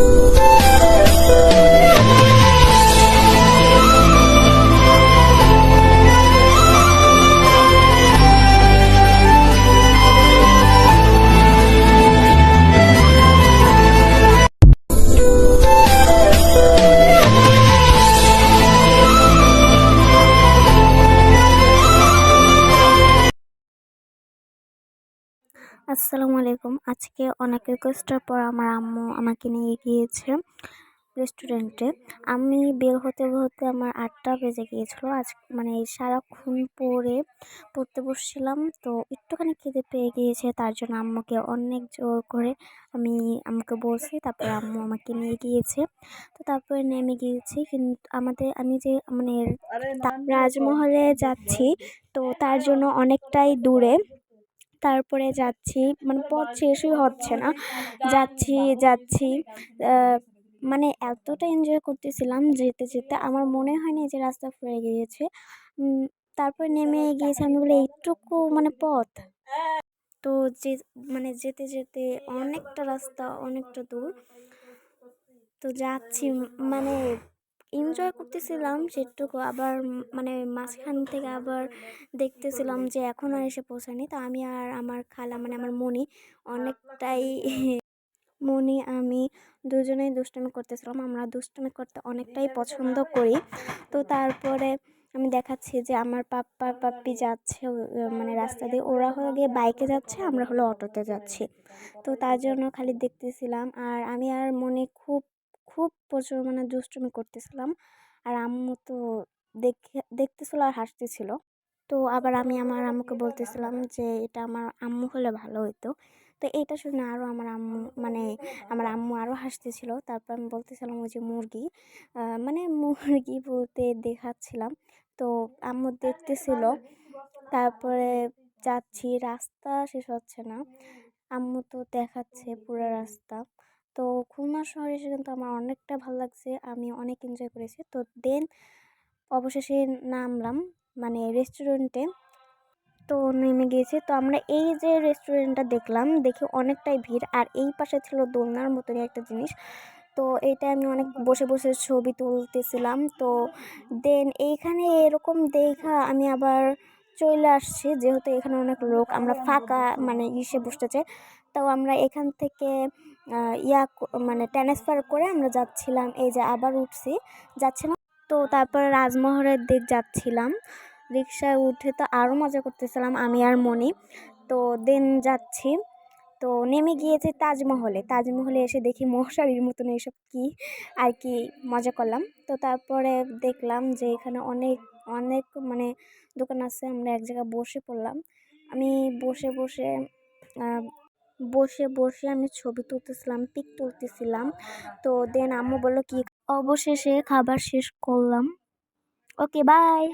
you. আসসালামু আলাইকুম। আজকে অনেক রিকোয়েস্টের পর আমার আম্মু আমাকে নিয়ে গিয়েছে রেস্টুরেন্টে আমি বের হতে হতে আমার আটটা বেজে গিয়েছিল। আজ মানে সারাক্ষণ পরে পড়তে বসছিলাম তো একটুখানি খিদে পেয়ে গিয়েছে তার জন্য আম্মুকে অনেক জোর করে আমি আম্মুকে বলছি তারপরে আম্মু আমাকে নিয়ে গিয়েছে। তো তারপরে নেমে গিয়েছি কিন্তু আমাদের আমি যে মানে রাজমহলে যাচ্ছি তো তার জন্য অনেকটাই দূরে। তারপরে যাচ্ছি মানে পথ শেষই হচ্ছে না। যাচ্ছি যাচ্ছি মানে এতটা এনজয় করতেছিলাম যেতে যেতে আমার মনে হয়নি যে রাস্তা ফুরে গিয়েছে। তারপরে নেমে গিয়েছে আমি বলি, এইটুকু মানে পথ? তো যে মানে যেতে যেতে অনেকটা রাস্তা, অনেকটা দূর। তো যাচ্ছি মানে এনজয় করতেছিলাম সেটুকু। আবার মানে মাঝখান থেকে আবার দেখতেছিলাম যে এখনও এসে পৌঁছায়নি। তো আমি আর আমার খালা মানে আমার মনি অনেকটাই মনি আমি দুজনেই দুষ্টামি করতেছিলাম। আমরা দুষ্টামি করতে অনেকটাই পছন্দ করি। তো তারপরে আমি দেখাচ্ছি যে আমার পাপ্পা, পাপ্পি যাচ্ছে মানে রাস্তা দিয়ে। ওরা হলো গিয়ে বাইকে যাচ্ছে, আমরা হলো অটোতে যাচ্ছি। তো তার জন্য খালি দেখতেছিলাম। আর আমি আর মনে খুব খুব প্রচুর মানে দুষ্টুমি করতেছিলাম। আর আম্মু তো দেখে, দেখতেছিল আর হাসতেছিল। তো আবার আমি আমার আম্মুকে বলতেছিলাম যে, এটা আমার আম্মু হলে ভালো হতো তো এটা শুনে আরও আমার আম্মু মানে আমার আম্মু আরও হাসতেছিল। তারপর আমি বলতেছিলাম ওই যে মুরগি মানে মুরগি বলতে দেখাচ্ছিলাম। তো আম্মু দেখতেছিল। তারপরে যাচ্ছি, রাস্তা শেষ হচ্ছে না। আম্মু তো দেখাচ্ছে পুরো রাস্তা। তো খুলনা শহরে এসে কিন্তু আমার অনেকটা ভালো লাগছে। আমি অনেক এনজয় করেছি। তো দেন অবশেষে নামলাম মানে রেস্টুরেন্টে তো নেমে গিয়েছে। তো আমরা এই যে রেস্টুরেন্টটা দেখলাম, দেখে অনেকটাই ভিড়। আর এই পাশে ছিল দোলনার মতনই একটা জিনিস। তো এটা আমি অনেক বসে বসে ছবি তুলতেছিলাম। তো দেন এইখানে এরকম দেখা আমি আবার চলে আসছি, যেহেতু এখানে অনেক লোক, আমরা ফাঁকা মানে ইসে বসতে চাই তো আমরা এখান থেকে ইয়া মানে ট্রান্সফার করে আমরা যাচ্ছিলাম, এই যে আবার উঠছি। যাচ্ছিলাম তো তারপর রাজমহলের দিক যাচ্ছিলাম। রিক্সায় উঠে তো আরও মজা করতেছিলাম, আমি আর মনি। তো দেন যাচ্ছি। তো নেমে গিয়েছে তাজমহলে। তাজমহলে এসে দেখি মশারির মতন এইসব কি আর কি মজা করলাম। তো তারপরে দেখলাম যে এখানে অনেক অনেক মানে দোকান আছে, আমরা এক জায়গায় বসে পড়লাম। আমি বসে বসে বসে বসে আমি ছবি তুলতেছিলাম, পিক তুলতেছিলাম। তো দেন আম্মু বলল, কি? অবশেষে খাবার শেষ করলাম। Okay, bye.